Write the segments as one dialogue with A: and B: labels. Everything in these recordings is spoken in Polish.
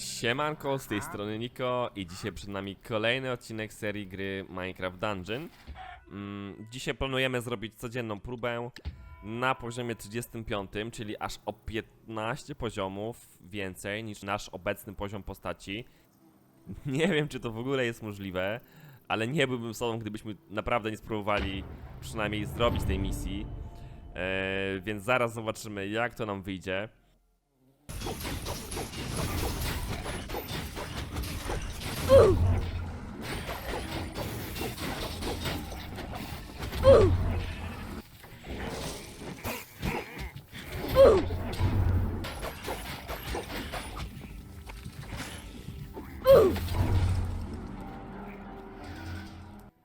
A: Siemanko, z tej strony Niko i dzisiaj przed nami kolejny odcinek serii gry Minecraft Dungeon. Mm, dzisiaj planujemy zrobić codzienną próbę na poziomie 35, czyli aż o 15 poziomów więcej niż nasz obecny poziom postaci. Nie wiem, czy to w ogóle jest możliwe, ale nie byłbym sobą, gdybyśmy naprawdę nie spróbowali przynajmniej zrobić tej misji. Eee, więc zaraz zobaczymy, jak to nam wyjdzie.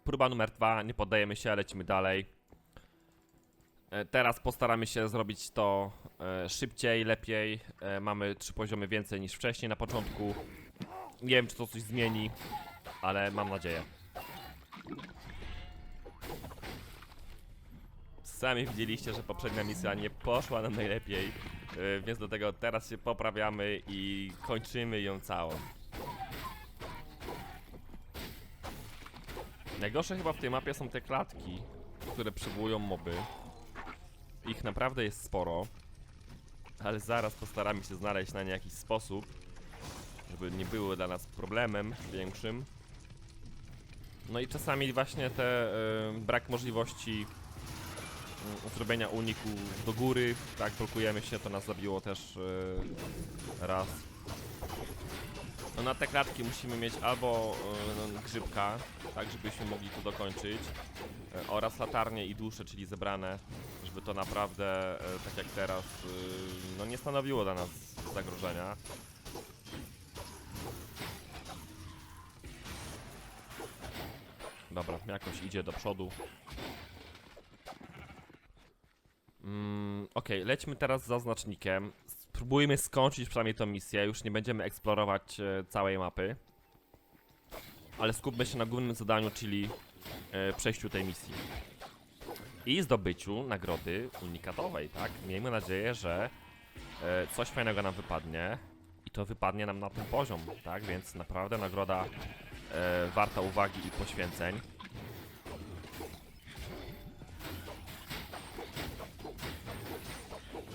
A: Próba numer dwa, nie poddajemy się, lecimy dalej. E, Teraz postaramy się zrobić to e, szybciej, lepiej. E, Mamy trzy poziomy więcej niż wcześniej na początku. Nie wiem, czy to coś zmieni, ale mam nadzieję. Sami widzieliście, że poprzednia misja nie poszła nam najlepiej, e, więc do tego teraz się poprawiamy i kończymy ją całą. Najgorsze chyba w tej mapie są te klatki, które przywołują moby. Ich naprawdę jest sporo, ale zaraz postaramy się znaleźć na nie jakiś sposób, żeby nie były dla nas problemem większym. No i czasami właśnie te y, brak możliwości y, zrobienia uniku do góry, tak blokujemy się, to nas zabiło też y, raz. No na te klatki musimy mieć albo y, grzybka, tak żebyśmy mogli to dokończyć, y, oraz latarnie i dusze, czyli zebrane, żeby to naprawdę, y, tak jak teraz, y, no nie stanowiło dla nas zagrożenia. Dobra, jakoś idzie do przodu. Mm, Okej, lećmy teraz za znacznikiem. Spróbujmy skończyć przynajmniej tą misję. Już nie będziemy eksplorować e, całej mapy. Ale skupmy się na głównym zadaniu, czyli e, przejściu tej misji. I zdobyciu nagrody unikatowej, tak? Miejmy nadzieję, że e, coś fajnego nam wypadnie. I to wypadnie nam na ten poziom, tak? Więc naprawdę nagroda e, warta uwagi i poświęceń.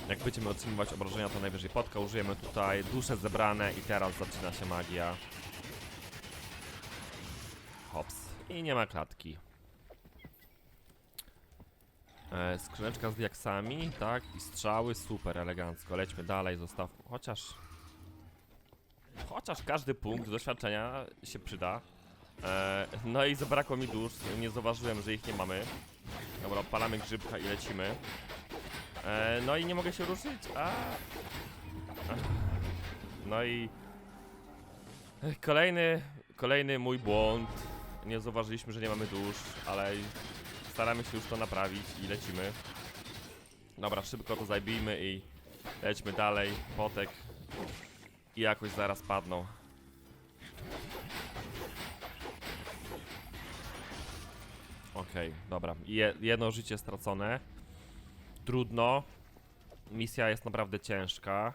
A: Jak będziemy otrzymywać obrażenia, to najwyżej potka. Użyjemy tutaj dusze zebrane i teraz zaczyna się magia. Hops. I nie ma klatki. E, skrzyneczka z diaksami, tak, i strzały, super, elegancko. Lećmy dalej, zostaw... Chociaż... Chociaż każdy punkt doświadczenia się przyda. E, no i zabrakło mi dusz, nie zauważyłem, że ich nie mamy. Dobra, odpalamy grzybka i lecimy. E, no i nie mogę się ruszyć. A. No i. Kolejny, kolejny mój błąd. Nie zauważyliśmy, że nie mamy dusz, ale staramy się już to naprawić i lecimy. Dobra, szybko to zajbijmy i lećmy dalej. Potek. I jakoś zaraz padną. Okej, dobra. Je, jedno życie stracone trudno. Misja jest naprawdę ciężka.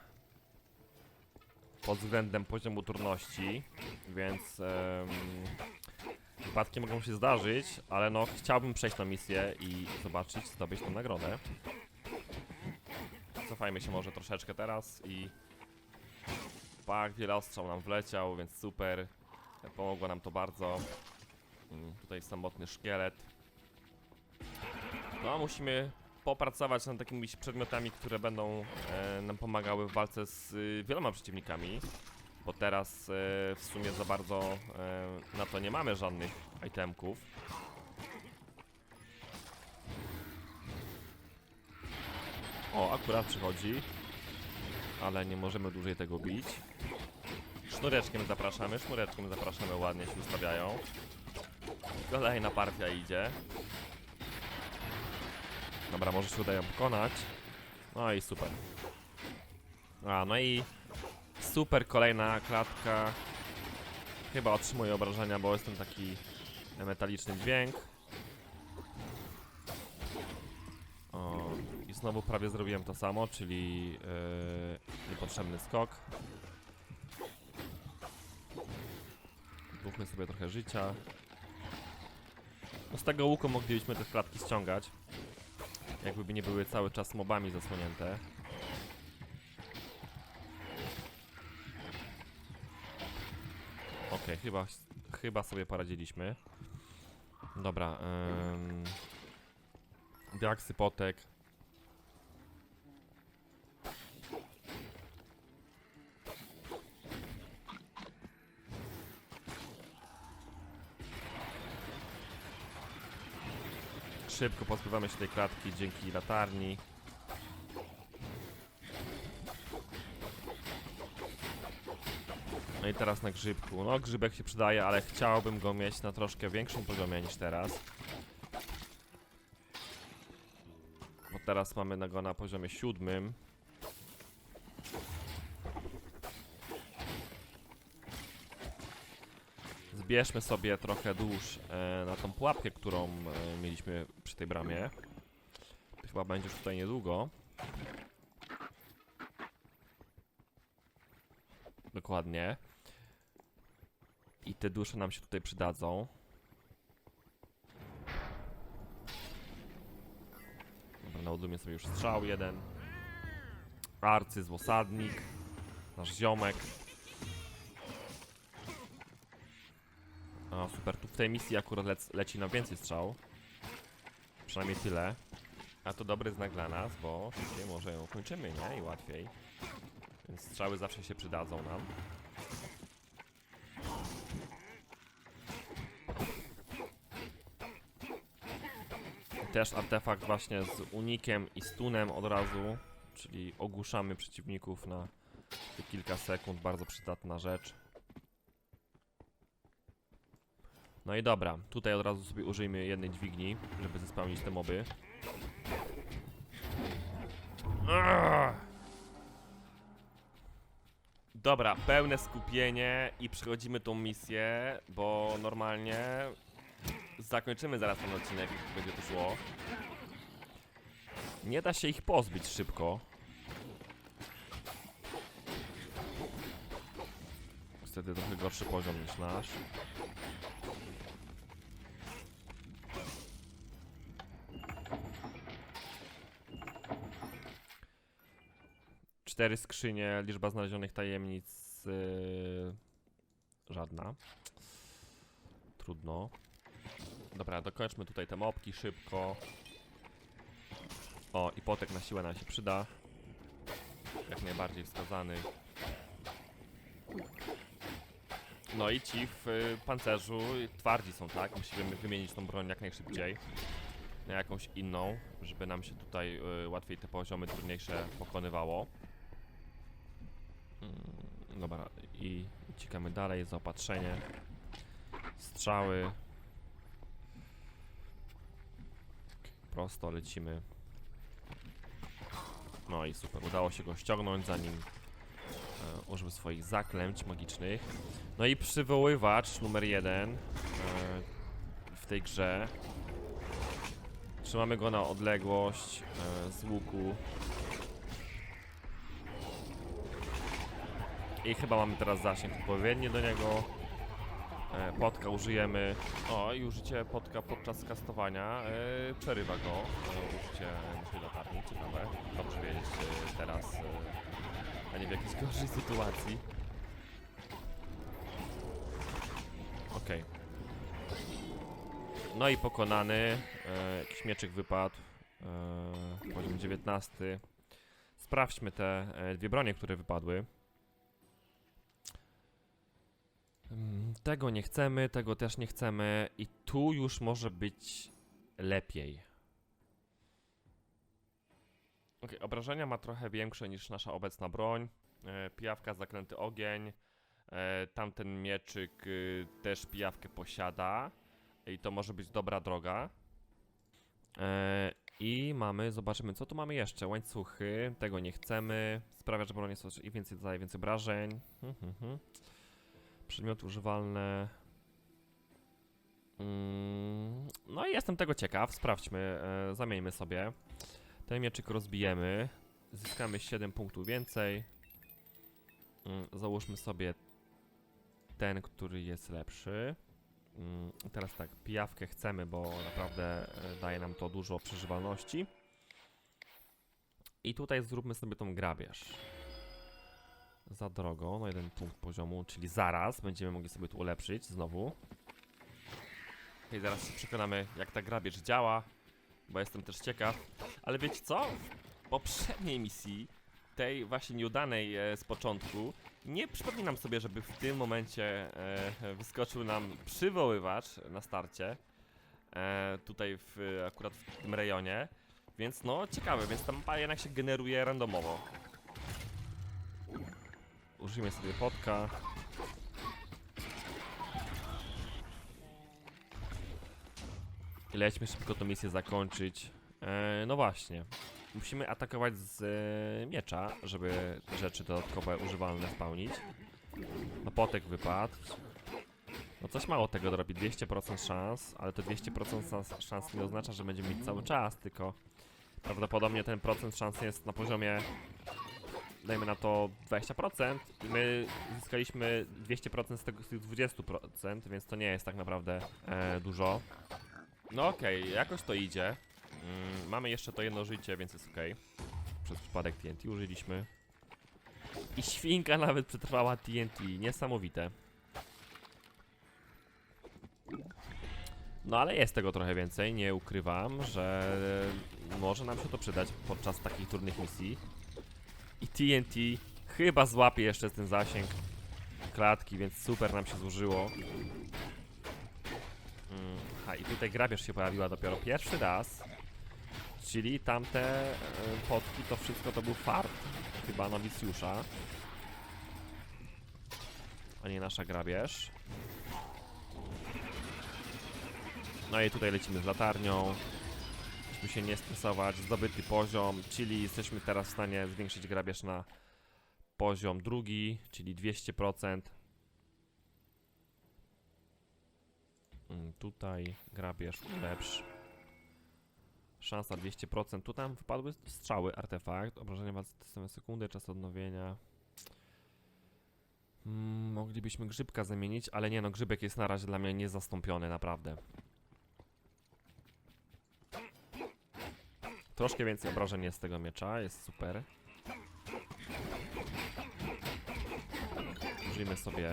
A: Pod względem poziomu trudności, więc em, wypadki mogą się zdarzyć, ale no chciałbym przejść na misję i zobaczyć, zdobyć tę nagrodę. Cofajmy się może troszeczkę teraz i pak, wiele ostrzał nam wleciał, więc super. Pomogło nam to bardzo. Mm, Tutaj samotny szkielet. No, musimy popracować nad takimi przedmiotami, które będą e, nam pomagały w walce z y, wieloma przeciwnikami. Bo teraz e, w sumie za bardzo e, na to nie mamy żadnych itemków. O, akurat przychodzi. Ale nie możemy dłużej tego bić. Sznureczkiem zapraszamy, sznureczkiem zapraszamy, ładnie się ustawiają. Kolejna partia idzie. Dobra, może się uda ją pokonać. No i super. A, no i super kolejna klatka. Chyba otrzymuję obrażenia, bo jest ten taki metaliczny dźwięk. O, i znowu prawie zrobiłem to samo, czyli yy, niepotrzebny skok. Odnowmy sobie trochę życia. No z tego łuku moglibyśmy te klatki ściągać. Jakby nie były cały czas mobami zasłonięte. Okej, chyba, chyba sobie poradziliśmy. Dobra. Um, diaksy potek. Szybko pozbywamy się tej klatki dzięki latarni. No i teraz na grzybku. No grzybek się przydaje, ale chciałbym go mieć na troszkę większym poziomie niż teraz. Bo teraz mamy go na poziomie siódmym. Zbierzmy sobie trochę dusz e, na tą pułapkę, którą e, mieliśmy przy tej bramie. To chyba będzie już tutaj niedługo. Dokładnie. I te dusze nam się tutaj przydadzą. Dobra, naładujmy sobie już strzał jeden. Arcyz, osadnik. Nasz ziomek. O, super. Tu w tej misji akurat lec leci nam więcej strzał. Przynajmniej tyle. A to dobry znak dla nas, bo szybciej może ją kończymy, nie? I łatwiej. Więc strzały zawsze się przydadzą nam. Też artefakt właśnie z unikiem i stunem od razu, czyli ogłuszamy przeciwników na kilka sekund, bardzo przydatna rzecz. No i dobra, tutaj od razu sobie użyjmy jednej dźwigni, żeby zespełnić te moby. Dobra, pełne skupienie i przechodzimy tą misję, bo normalnie zakończymy zaraz ten odcinek, jak będzie to szło. Nie da się ich pozbyć szybko. Niestety trochę gorszy poziom niż nasz. Cztery skrzynie, liczba znalezionych tajemnic yy, żadna. Trudno. Dobra, dokończmy tutaj te mopki szybko. O, i potek na siłę nam się przyda. Jak najbardziej wskazany. No i ci w y, pancerzu twardzi są, tak? Musimy wymienić tą broń jak najszybciej na jakąś inną, żeby nam się tutaj y, łatwiej te poziomy trudniejsze pokonywało. Dobra, i uciekamy dalej, zaopatrzenie, strzały. Prosto lecimy. No i super, udało się go ściągnąć zanim e, użył swoich zaklęć magicznych. No i przywoływacz numer jeden e, w tej grze. Trzymamy go na odległość e, z łuku. I chyba mamy teraz zasięg odpowiedni do niego. E, potka użyjemy. O, i użycie potka podczas kastowania e, przerywa go. E, użycie naszej latarni, ciekawe. Dobrze wiedzieć e, teraz, e, a nie w jakiejś gorszej sytuacji. Okej. No i pokonany. E, jakiś mieczyk wypadł. E, poziom 19. Sprawdźmy te e, dwie bronie, które wypadły. Tego nie chcemy, tego też nie chcemy i tu już może być lepiej. Ok, obrażenia ma trochę większe niż nasza obecna broń. E, pijawka, zaklęty ogień. E, tamten mieczyk y, też pijawkę posiada. I to może być dobra droga. E, I mamy, zobaczymy co tu mamy jeszcze. Łańcuchy, tego nie chcemy. Sprawia, że broń jest i więcej zadaje więcej obrażeń. Hmm, hmm, hmm. Przedmioty używalne. Mm, no i jestem tego ciekaw. Sprawdźmy, e, zamieńmy sobie. Ten mieczyk rozbijemy. Zyskamy 7 punktów więcej. Mm, załóżmy sobie ten, który jest lepszy. Mm, teraz tak, pijawkę chcemy, bo naprawdę e, daje nam to dużo przeżywalności. I tutaj zróbmy sobie tą grabież. Za drogo, no jeden punkt poziomu, czyli zaraz będziemy mogli sobie tu ulepszyć znowu. I zaraz się przekonamy, jak ta grabież działa, bo jestem też ciekaw. Ale wiecie co? W poprzedniej misji, tej właśnie nieudanej e, z początku, nie przypominam sobie, żeby w tym momencie e, wyskoczył nam przywoływacz na starcie. E, tutaj w, akurat w tym rejonie. Więc no, ciekawe, więc ta mapa jednak się generuje randomowo. Użyjmy sobie potka. I lećmy szybko tą misję zakończyć. E, no właśnie. Musimy atakować z e, miecza, żeby rzeczy dodatkowe używalne spełnić. No potek wypadł. No coś mało tego robi, 200% szans, ale to 200% szans- szans nie oznacza, że będziemy mieć cały czas, tylko prawdopodobnie ten procent szans jest na poziomie dajmy na to 20% i my zyskaliśmy 200% z, tego, z tych 20%, więc to nie jest tak naprawdę e, dużo. No okej, jakoś to idzie. Mm, mamy jeszcze to jedno życie, więc jest okej. Przez przypadek TNT użyliśmy. I świnka nawet przetrwała TNT, niesamowite. No ale jest tego trochę więcej, nie ukrywam, że może nam się to przydać podczas takich trudnych misji. TNT chyba złapie jeszcze ten zasięg klatki, więc super nam się złożyło. Mm, a i tutaj grabież się pojawiła dopiero pierwszy raz. Czyli tamte e, potki to wszystko to był fart. Chyba nowicjusza. A nie nasza grabież. No i tutaj lecimy z latarnią. Musimy się nie stresować. Zdobyty poziom, czyli jesteśmy teraz w stanie zwiększyć grabież na poziom drugi, czyli 200%. Mm, Tutaj grabież lepszy. Szansa 200%. Tu tam wypadły strzały, artefakt. Obrażenia was systemem sekundy, czas odnowienia. Mm, moglibyśmy grzybka zamienić, ale nie no, grzybek jest na razie dla mnie niezastąpiony, naprawdę. Troszkę więcej obrażeń jest z tego miecza, jest super. Użyjmy sobie.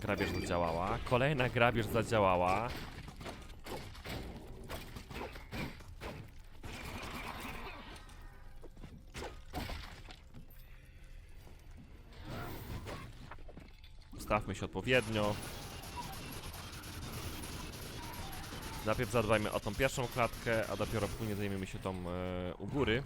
A: Grabież zadziałała. Kolejna grabież zadziałała. Ustawmy się odpowiednio. Najpierw zadbajmy o tą pierwszą klatkę, a dopiero później zajmiemy się tą e, u góry.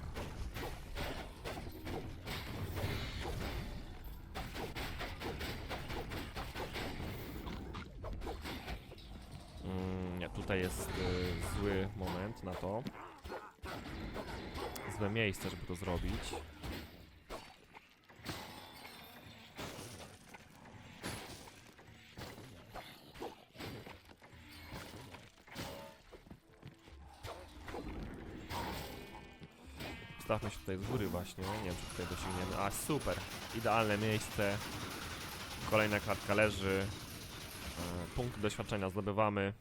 A: Mm, nie, tutaj jest e, zły moment na to. Złe miejsce, żeby to zrobić. Stawmy się tutaj z góry właśnie, nie wiem czy tutaj dosięgniemy. A super, idealne miejsce. Kolejna klatka leży. E, Punkt doświadczenia zdobywamy.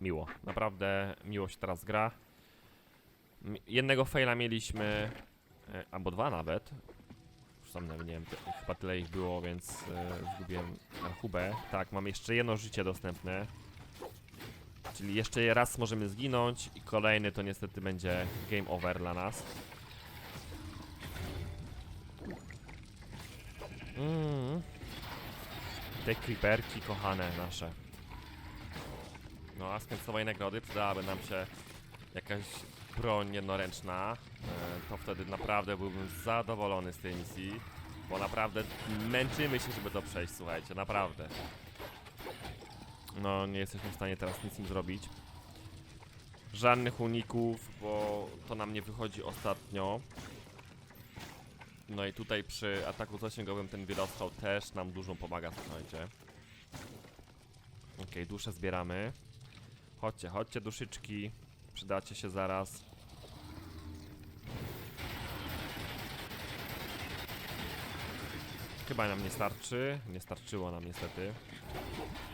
A: Miło, naprawdę miło się teraz gra. Jednego faila mieliśmy, e, albo dwa nawet. Już sam nie wiem, chyba tyle ich było, więc e, zgubiłem rachubę. Tak, mam jeszcze jedno życie dostępne. Czyli jeszcze raz możemy zginąć i kolejny to niestety będzie game over dla nas. Mm. Te creeperki kochane nasze. No a z końcowej nagrody przydałaby nam się jakaś broń jednoręczna. E, to wtedy naprawdę byłbym zadowolony z tej misji. Bo naprawdę męczymy się, żeby to przejść, słuchajcie, naprawdę. No, nie jesteśmy w stanie teraz nic im zrobić. Żadnych uników, bo to nam nie wychodzi ostatnio. No i tutaj przy ataku zasięgowym ten wielostrzał też nam dużo pomaga, słuchajcie. Okej, dusze zbieramy. Chodźcie, chodźcie duszyczki. Przydacie się zaraz. Chyba nam nie starczy. Nie starczyło nam niestety.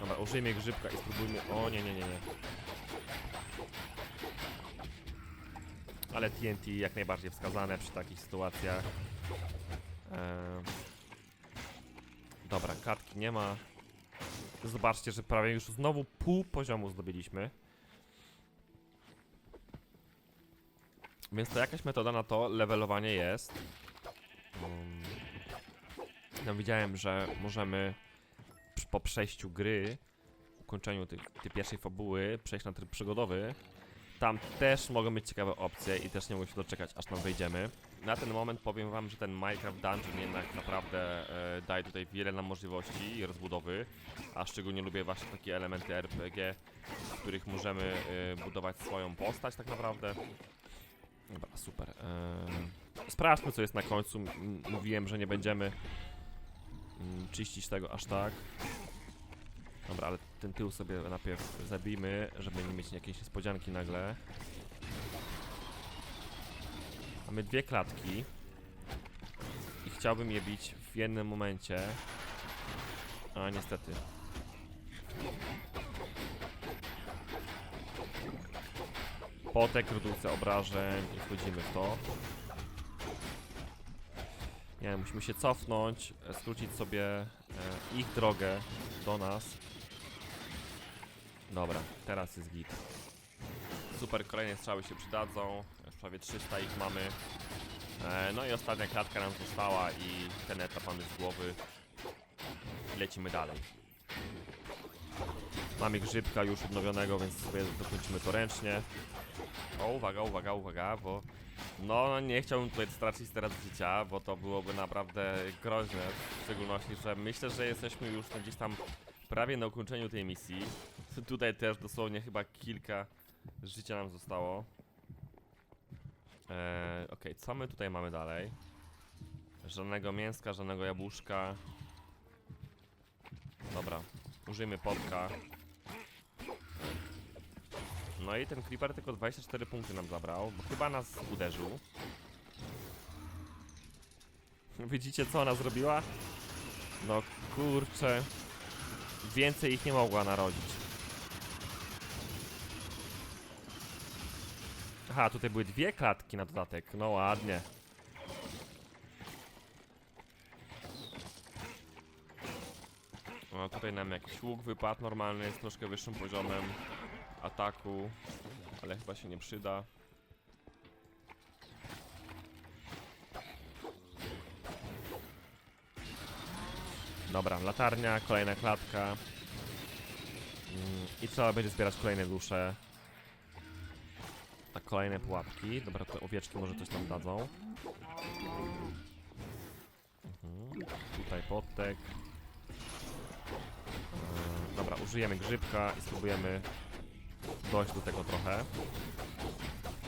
A: Dobra, użyjmy grzybka i spróbujmy... O, nie, nie, nie, nie. Ale TNT jak najbardziej wskazane przy takich sytuacjach. Dobra, kartki nie ma. Zobaczcie, że prawie już znowu pół poziomu zdobyliśmy. Więc to jakaś metoda na to levelowanie jest. Um, no widziałem, że możemy po przejściu gry, ukończeniu tych, tej pierwszej fabuły, przejść na tryb przygodowy. Tam też mogą być ciekawe opcje i też nie mogę się doczekać, aż tam wejdziemy. Na ten moment powiem wam, że ten Minecraft Dungeon jednak naprawdę e, daje tutaj wiele nam możliwości i rozbudowy. A szczególnie lubię właśnie takie elementy RPG, w których możemy e, budować swoją postać tak naprawdę. Dobra, super. Eee, sprawdźmy co jest na końcu. M- Mówiłem, że nie będziemy mm, czyścić tego aż tak. Dobra, ale ten tył sobie najpierw zabijmy, żeby nie mieć jakiejś niespodzianki nagle. Mamy dwie klatki. I chciałbym je bić w jednym momencie. A niestety. Potek, redukcja obrażeń i wchodzimy w to. Nie wiem, musimy się cofnąć, e, skrócić sobie e, ich drogę do nas. Dobra, teraz jest git. Super, kolejne strzały się przydadzą. Już prawie 300 ich mamy. E, no i ostatnia klatka nam została i ten etap mamy z głowy. Lecimy dalej. Mamy grzybka już odnowionego, więc sobie dokończymy to ręcznie. O, uwaga, uwaga, uwaga, bo no nie chciałbym tutaj stracić teraz życia, bo to byłoby naprawdę groźne, w szczególności, że myślę, że jesteśmy już gdzieś tam prawie na ukończeniu tej misji. Tutaj też dosłownie chyba kilka życia nam zostało. Eee, Okej, co my tutaj mamy dalej? Żadnego mięska, żadnego jabłuszka. Dobra, użyjmy potka. No i ten creeper tylko 24 punkty nam zabrał, bo chyba nas uderzył. Widzicie co ona zrobiła? No kurczę. Więcej ich nie mogła narodzić. Aha, tutaj były dwie klatki na dodatek. No ładnie. No tutaj nam jakiś łuk wypadł normalny, z troszkę wyższym poziomem ataku, ale chyba się nie przyda. Dobra, latarnia, kolejna klatka. Mm, I trzeba będzie zbierać kolejne dusze. A kolejne pułapki. Dobra, te owieczki może coś nam dadzą. Mhm. Tutaj potek. Eee, Dobra, użyjemy grzybka i spróbujemy dojść do tego trochę.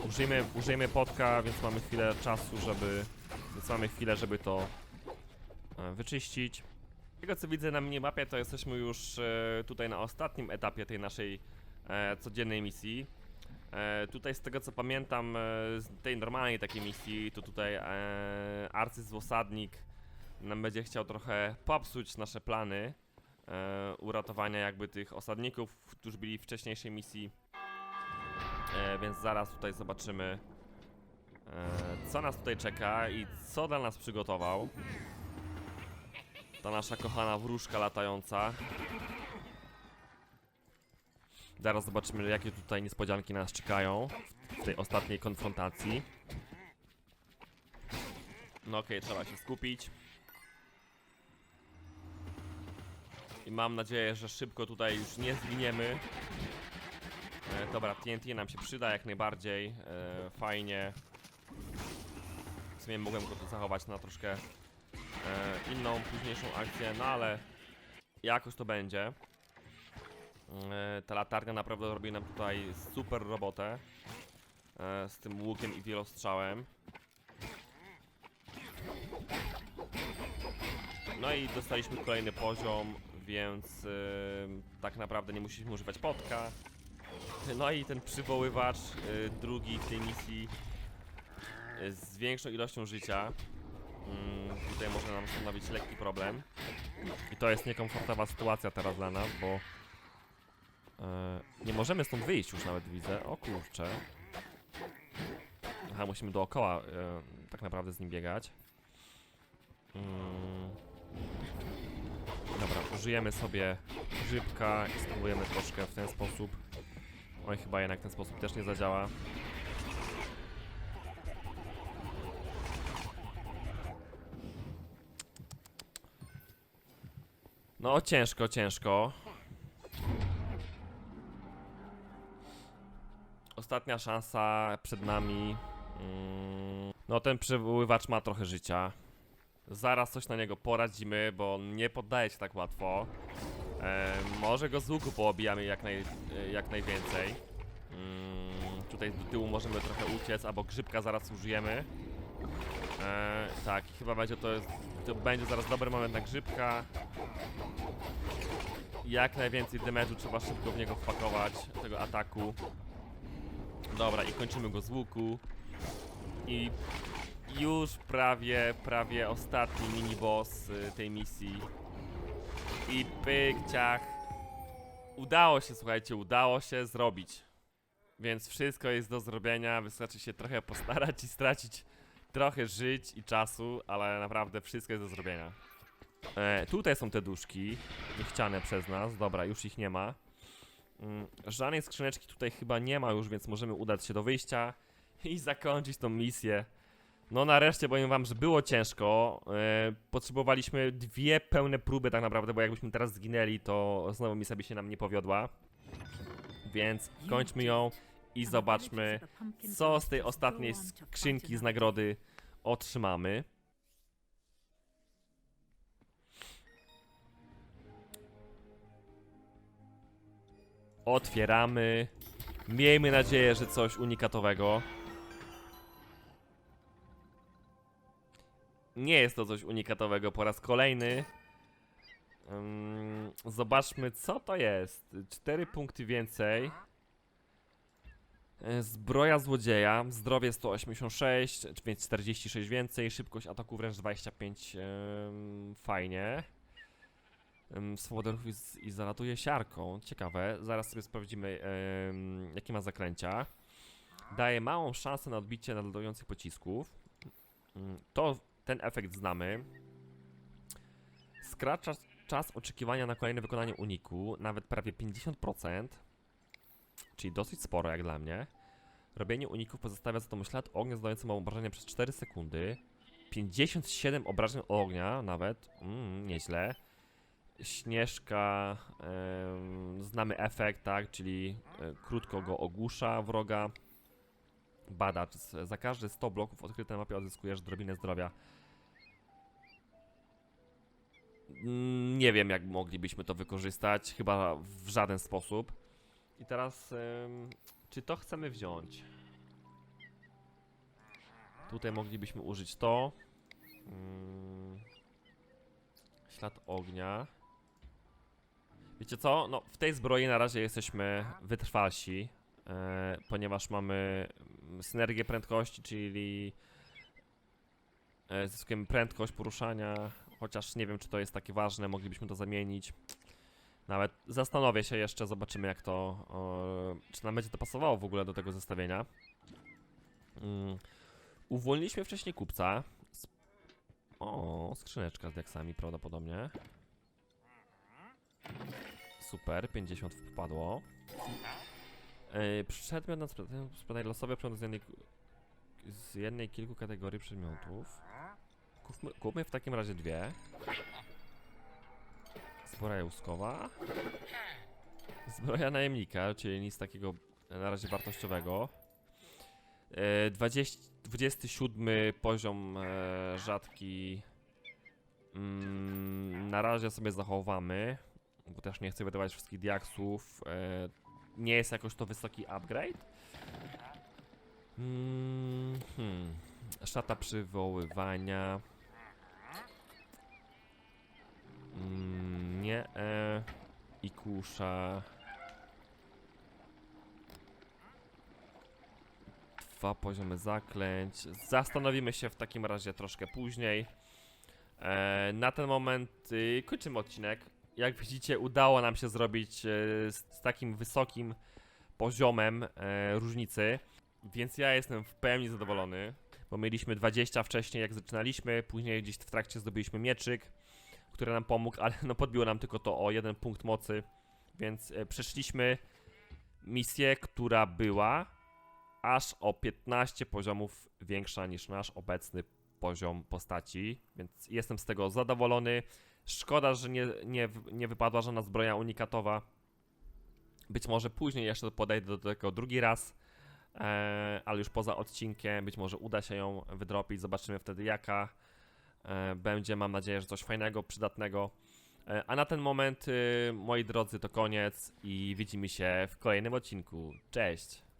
A: Użyjmy, użyjmy potka, więc mamy chwilę czasu, żeby... Więc mamy chwilę, żeby to e, wyczyścić. Z tego co widzę na minimapie, to jesteśmy już e, tutaj na ostatnim etapie tej naszej e, codziennej misji. Tutaj z tego co pamiętam, z tej normalnej takiej misji, to tutaj arcyzwosadnik nam będzie chciał trochę popsuć nasze plany uratowania jakby tych osadników, którzy byli w wcześniejszej misji. E, więc zaraz tutaj zobaczymy, e, co nas tutaj czeka i co dla nas przygotował. Ta nasza kochana wróżka latająca. Zaraz zobaczymy, jakie tutaj niespodzianki nas czekają w tej ostatniej konfrontacji. No okej, trzeba się skupić. I mam nadzieję, że szybko tutaj już nie zginiemy. E, dobra, TNT nam się przyda jak najbardziej. E, fajnie. W sumie mogłem go tu zachować na troszkę e, inną, późniejszą akcję, no ale jakoś to będzie. Ta latarnia naprawdę robi nam tutaj super robotę. Z tym łukiem i wielostrzałem. No i dostaliśmy kolejny poziom, więc y, tak naprawdę nie musieliśmy używać potka. No i ten przywoływacz y, drugi w tej misji y, z większą ilością życia. Mm, tutaj może nam stanowić lekki problem. I to jest niekomfortowa sytuacja teraz dla nas, bo e, nie możemy stąd wyjść już nawet widzę. O kurczę. Aha, musimy dookoła e, tak naprawdę z nim biegać. Mm. Dobra, użyjemy sobie grzybka i spróbujemy troszkę w ten sposób. Oj, chyba jednak ten sposób też nie zadziała. No, ciężko, ciężko. Ostatnia szansa przed nami. Mm, No, ten przywoływacz ma trochę życia. Zaraz coś na niego poradzimy, bo nie poddaje się tak łatwo. E, może go z łuku poobijamy jak, naj, e, jak najwięcej. Mm, tutaj do tyłu możemy trochę uciec, albo grzybka zaraz użyjemy. E, tak, chyba będzie to, to będzie zaraz dobry moment na grzybka. Jak najwięcej damage'u trzeba szybko w niego wpakować, tego ataku. Dobra, i kończymy go z łuku. I już prawie, prawie ostatni mini-boss y, tej misji. I pyk, ciach. Udało się, słuchajcie, udało się zrobić. Więc wszystko jest do zrobienia, wystarczy się trochę postarać i stracić trochę żyć i czasu, ale naprawdę wszystko jest do zrobienia. E, tutaj są te duszki, niechciane przez nas, dobra, już ich nie ma. Mm, żadnej skrzyneczki tutaj chyba nie ma już, więc możemy udać się do wyjścia i zakończyć tą misję. No nareszcie powiem wam, że było ciężko. E, potrzebowaliśmy dwie pełne próby tak naprawdę, bo jakbyśmy teraz zginęli, to znowu misja by się nam nie powiodła. Więc kończmy ją i zobaczmy, co z tej ostatniej skrzynki z nagrody otrzymamy. Otwieramy. Miejmy nadzieję, że coś unikatowego. Nie jest to coś unikatowego po raz kolejny. Ym, zobaczmy, co to jest. Cztery punkty więcej. E, Zbroja złodzieja, zdrowie 186, więc 46 więcej, szybkość ataku wręcz 25, em, fajnie. Swobodę ruchu iz- i zalatuje siarką, ciekawe, zaraz sobie sprawdzimy em, jakie ma zakręcia. Daje małą szansę na odbicie nadlatujących pocisków. Mm, To, ten efekt znamy. Skraca czas oczekiwania na kolejne wykonanie uniku, nawet prawie 50%. Czyli dosyć sporo jak dla mnie. Robienie uników pozostawia za to ślad ognia zadający mu obrażenia przez 4 sekundy. 57 obrażeń ognia nawet. Mm, nieźle. Śnieżka. em, znamy efekt, tak? Czyli e, krótko go ogłusza wroga. Badacz. Za każde 100 bloków odkryte na mapie odzyskujesz drobinę zdrowia. Mm, Nie wiem, jak moglibyśmy to wykorzystać. Chyba w żaden sposób. I teraz, czy to chcemy wziąć? Tutaj moglibyśmy użyć to. Mm, ślad ognia. Wiecie co? No, w tej zbroi na razie jesteśmy wytrwalsi, e, ponieważ mamy synergię prędkości, czyli e, zyskujemy prędkość poruszania, chociaż nie wiem, czy to jest takie ważne, moglibyśmy to zamienić. Nawet zastanowię się jeszcze, zobaczymy jak to, czy nam będzie to pasowało w ogóle do tego zestawienia. Mm. Uwolniliśmy wcześniej kupca. O, skrzyneczka z diaksami prawdopodobnie. Super, 50 wpadło. Yy, przedmiot na sprzedaj, losowe przedmiot z jednej, z jednej kilku kategorii przedmiotów. Kupmy, kupmy w takim razie dwie. Zbroja łuskowa. Zbroja najemnika, czyli nic takiego na razie wartościowego. E, 20, 27 poziom e, rzadki. Mm, na razie sobie zachowamy, bo też nie chcę wydawać wszystkich diaksów. Nie jest jakoś to wysoki upgrade. Mm, hmm. Szata przywoływania. Mm, nie. E, I kusza. Dwa poziomy zaklęć. Zastanowimy się w takim razie troszkę później. E, na ten moment y, kończymy odcinek. Jak widzicie, udało nam się zrobić e, z, takim wysokim poziomem e, różnicy, więc ja jestem w pełni zadowolony, bo mieliśmy 20 wcześniej jak zaczynaliśmy, później gdzieś w trakcie zdobyliśmy mieczyk, który nam pomógł, ale no podbiło nam tylko to o jeden punkt mocy, więc e, przeszliśmy misję, która była aż o 15 poziomów większa niż nasz obecny poziom postaci, więc jestem z tego zadowolony. Szkoda, że nie, nie, nie wypadła żadna zbroja unikatowa. Być może później jeszcze podejdę do tego drugi raz, e, ale już poza odcinkiem. Być może uda się ją wydropić. Zobaczymy wtedy jaka e, będzie. Mam nadzieję, że coś fajnego, przydatnego. E, a na ten moment, y, moi drodzy, to koniec i widzimy się w kolejnym odcinku. Cześć!